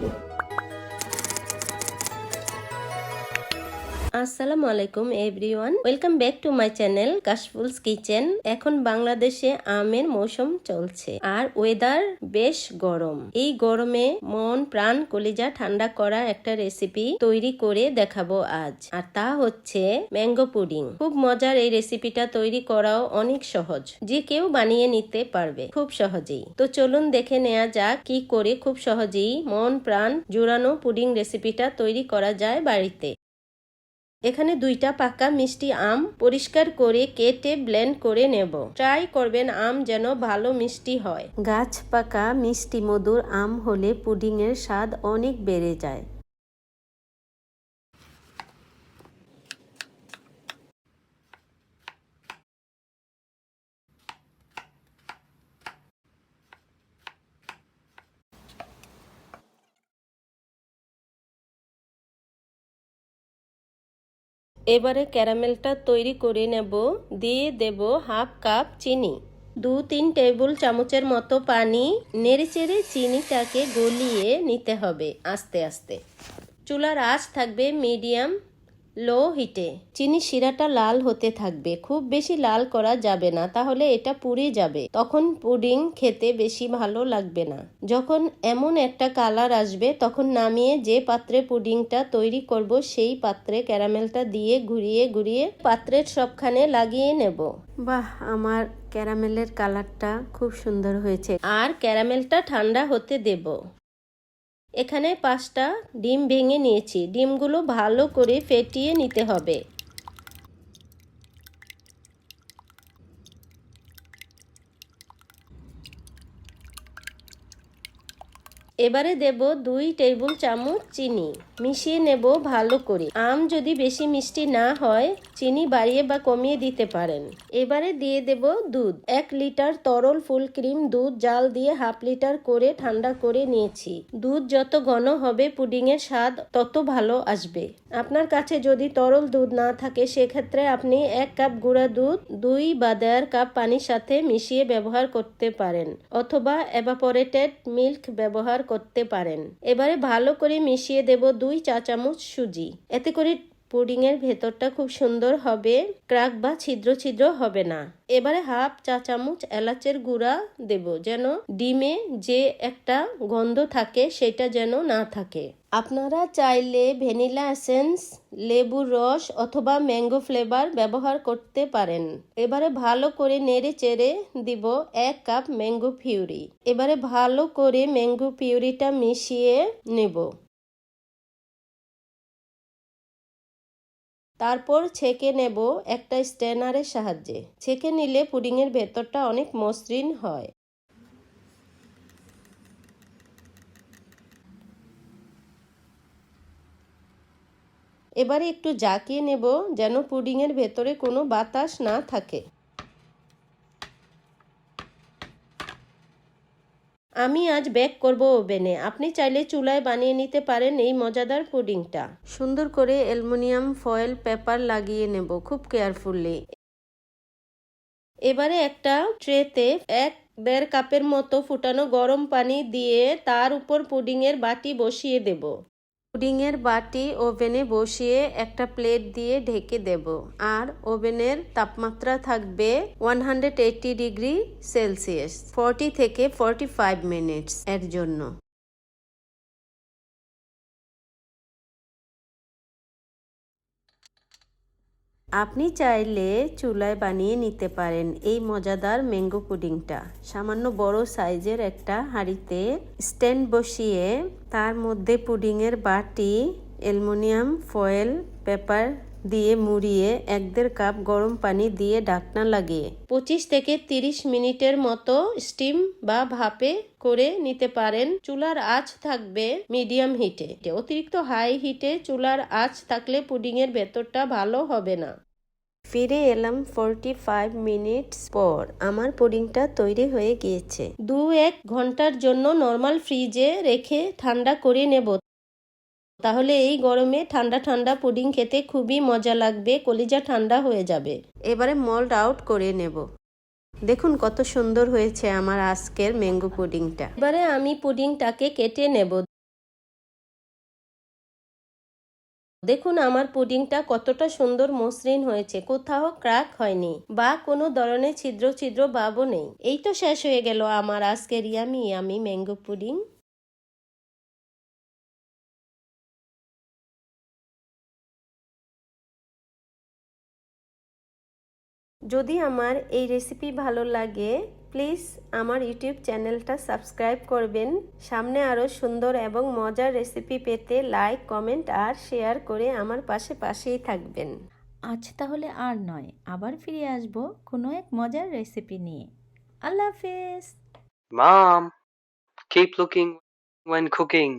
you. আসসালামু আলাইকুম everyone welcome back to my channel Kashful's kitchen এখন বাংলাদেশে আমের মৌসুম চলছে আর ওয়েদার বেশ গরম। এই গরমে মন, প্রাণ, কলিজা ঠান্ডা করা একটা রেসিপি তৈরি করে দেখাবো আজ। আর তা হচ্ছে ম্যাঙ্গো পুডিং খুব মজার এই রেসিপিটা তৈরি করাও অনেক সহজ। যে কেউ বানিয়ে নিতে পারবে, খুব সহজেই। তো চলুন দেখে নেওয়া যাক কি করে খুব সহজেই মন, প্রাণ জুড়ানো পুডিং রেসিপিটা তৈরি করা যায় বাড়িতে। এখানে দুইটা পাকা মিষ্টি আম পরিষ্কার করে কেটে ব্লেন্ড করে নেব। ট্রাই করবেন আম যেন ভালো মিষ্টি হয়। গাছ পাকা মিষ্টি মধুর আম হলে পুডিং এর স্বাদ অনেক বেড়ে যায়। এবারে ক্যারামেলটা তৈরি করে নেব, দিয়ে দেব হাফ কাপ চিনি। দু তিন টেবিল চামচের মতো পানি, নেড়েচেড়ে চিনিটাকে গলিয়ে নিতে হবে আস্তে আস্তে। চুলার আঁচ থাকবে মিডিয়াম। লো হিটে চিনি শিরাটা লাল হতে থাকবে। খুব বেশি লাল করা যাবে না তাহলে এটা পুড়ে যাবে। তখন পুডিং খেতে বেশি ভালো লাগবে না। যখন এমন একটা কালার আসবে তখন নামিয়ে যে পাত্রে পুডিংটা তৈরি করব সেই পাত্রে ক্যারামেলটা দিয়ে ঘুরিয়ে ঘুরিয়ে পাত্রের সবখানে লাগিয়ে নেব। বাহ আমার ক্যারামেলের কালারটা খুব সুন্দর হয়েছে। আর ক্যারামেলটা ঠান্ডা হতে দেব। এখানে পাঁচটা ডিম ভেঙে নিয়েছি। ডিমগুলো ভালো করে ফেটিয়ে নিতে হবে। এবারে দেব দুই টেবিল চামচ চিনি। মিশিয়ে নেব ভালো করে। আম যদি বেশি মিষ্টি না হয়, চিনি বাড়িয়ে বা কমিয়ে দিতে পারেন। এবারে দিয়ে দেব দুধ। এক লিটার তরল ফুল ক্রিম দুধ জাল দিয়ে হাফ লিটার করে ঠান্ডা করে নিয়েছি। দুধ যত ঘন হবে পুডিং এর স্বাদ তত ভালো আসবে। আপনার কাছে যদি তরল দুধ না থাকে, সেক্ষেত্রে আপনি এক কাপ গুঁড়া দুধ, দুই বা দেড় কাপ পানির সাথে মিশিয়ে ব্যবহার করতে পারেন। অথবা এভাপোরেটেড মিল্ক ব্যবহার করতে পারেন। এবারে ভালো করে মিশিয়ে দেব দুই চা চামচ সুজি। এতে করে পুডিং এর ভেতরটা খুব সুন্দর হবে, ক্রাক বা ছিদ্র ছিদ্র হবে না। এবারে হাফ চা চামচ এলাচের গুঁড়া দেব যেন ডিমে যে একটা গন্ধ থাকে সেটা যেন না থাকে। আপনারা চাইলে ভ্যানিলা এসেন্স, লেবুর রস অথবা ম্যাঙ্গো ফ্লেভার ব্যবহার করতে পারেন। এবারে ভালো করে নেড়ে চেড়ে দিব এক কাপ ম্যাঙ্গো পিউরি। এবারে ভালো করে ম্যাঙ্গো পিউরিটা মিশিয়ে নেব। তারপর ছেঁকে নেব একটা স্ট্যানারের সাহায্যে। ছেঁকে নিলে পুডিংয়ের ভেতরটা অনেক মসৃণ হয়। এবারে একটু জাকিয়ে নেব যেন পুডিংয়ের ভেতরে কোনো বাতাস না থাকে। আমি আজ বেক করব ওভেনে। আপনি চাইলে চুলায় বানিয়ে নিতে পারেন এই মজাদার পুডিংটা। সুন্দর করে অ্যালুমিনিয়াম, ফয়েল, পেপার লাগিয়ে নেব খুব কেয়ারফুলি। এবারে একটা ট্রেতে এক দেড় কাপের মতো ফুটানো গরম পানি দিয়ে তার উপর পুডিংয়ের বাটি বসিয়ে দেব। পুডিংয়ের বাটি ওভেনে বসিয়ে একটা প্লেট দিয়ে ঢেকে দেব। আর ওভেনের তাপমাত্রা থাকবে ওয়ান ডিগ্রি সেলসিয়াস ফর্টি থেকে ফর্টি ফাইভ মিনিটস এর জন্য। আপনি চাইলে চুলায় বানিয়ে নিতে পারেন এই মজাদার ম্যাঙ্গো পুডিংটা। সামান্য বড় সাইজের একটা হাঁড়িতে স্ট্যান্ড বসিয়ে তার মধ্যে পুডিংয়ের বাটি, অ্যালমোনিয়াম, ফয়েল, পেপার দিয়ে মুড়িয়ে এক দেড় কাপ গরম পানি দিয়ে ঢাকনা লাগিয়ে পঁচিশ থেকে তিরিশ মিনিটের মতো স্টিম বা ভাপে করে নিতে পারেন। চুলার আঁচ থাকবে মিডিয়াম হিটে। অতিরিক্ত হাই হিটে চুলার আঁচ থাকলে পুডিংয়ের ভেতরটা ভালো হবে না। ফিরে এলাম ফোরটি ফাইভ মিনিটস পর। আমার পুডিংটা তৈরি হয়ে গিয়েছে। দু এক ঘণ্টার জন্য নর্মাল ফ্রিজে রেখে ঠান্ডা করে নেব। তাহলে এই গরমে ঠান্ডা ঠান্ডা পুডিং খেতে খুবই মজা লাগবে, কলিজা ঠান্ডা হয়ে যাবে। এবারে মল্ড আউট করে নেব। দেখুন কত সুন্দর হয়েছে আমার আজকের ম্যাঙ্গো পুডিংটা। এবারে আমি পুডিংটাকে কেটে নেব। দেখুন আমার পুডিংটা কতটা সুন্দর মসৃণ হয়েছে, কোথাও ক্র্যাক হয়নি বা কোনো ধরনের ছিদ্র ছিদ্র ভাবও নেই। এই তো শেষ হয়ে গেল আমার আজকের ইয়ামি ইয়ামি ম্যাঙ্গো পুডিং। যদি আমার এই রেসিপি ভালো লাগে প্লিজ আমার ইউটিউব চ্যানেলটা সাবস্ক্রাইব করবেন। সামনে আরও সুন্দর এবং মজার রেসিপি পেতে লাইক কমেন্ট আর শেয়ার করে আমার পাশে পাশেই থাকবেন। আজ তাহলে আর নয় আবার ফিরে আসব কোনো এক মজার রেসিপি নিয়ে। আল্লাহ হাফেজ। Mom, keep looking when cooking.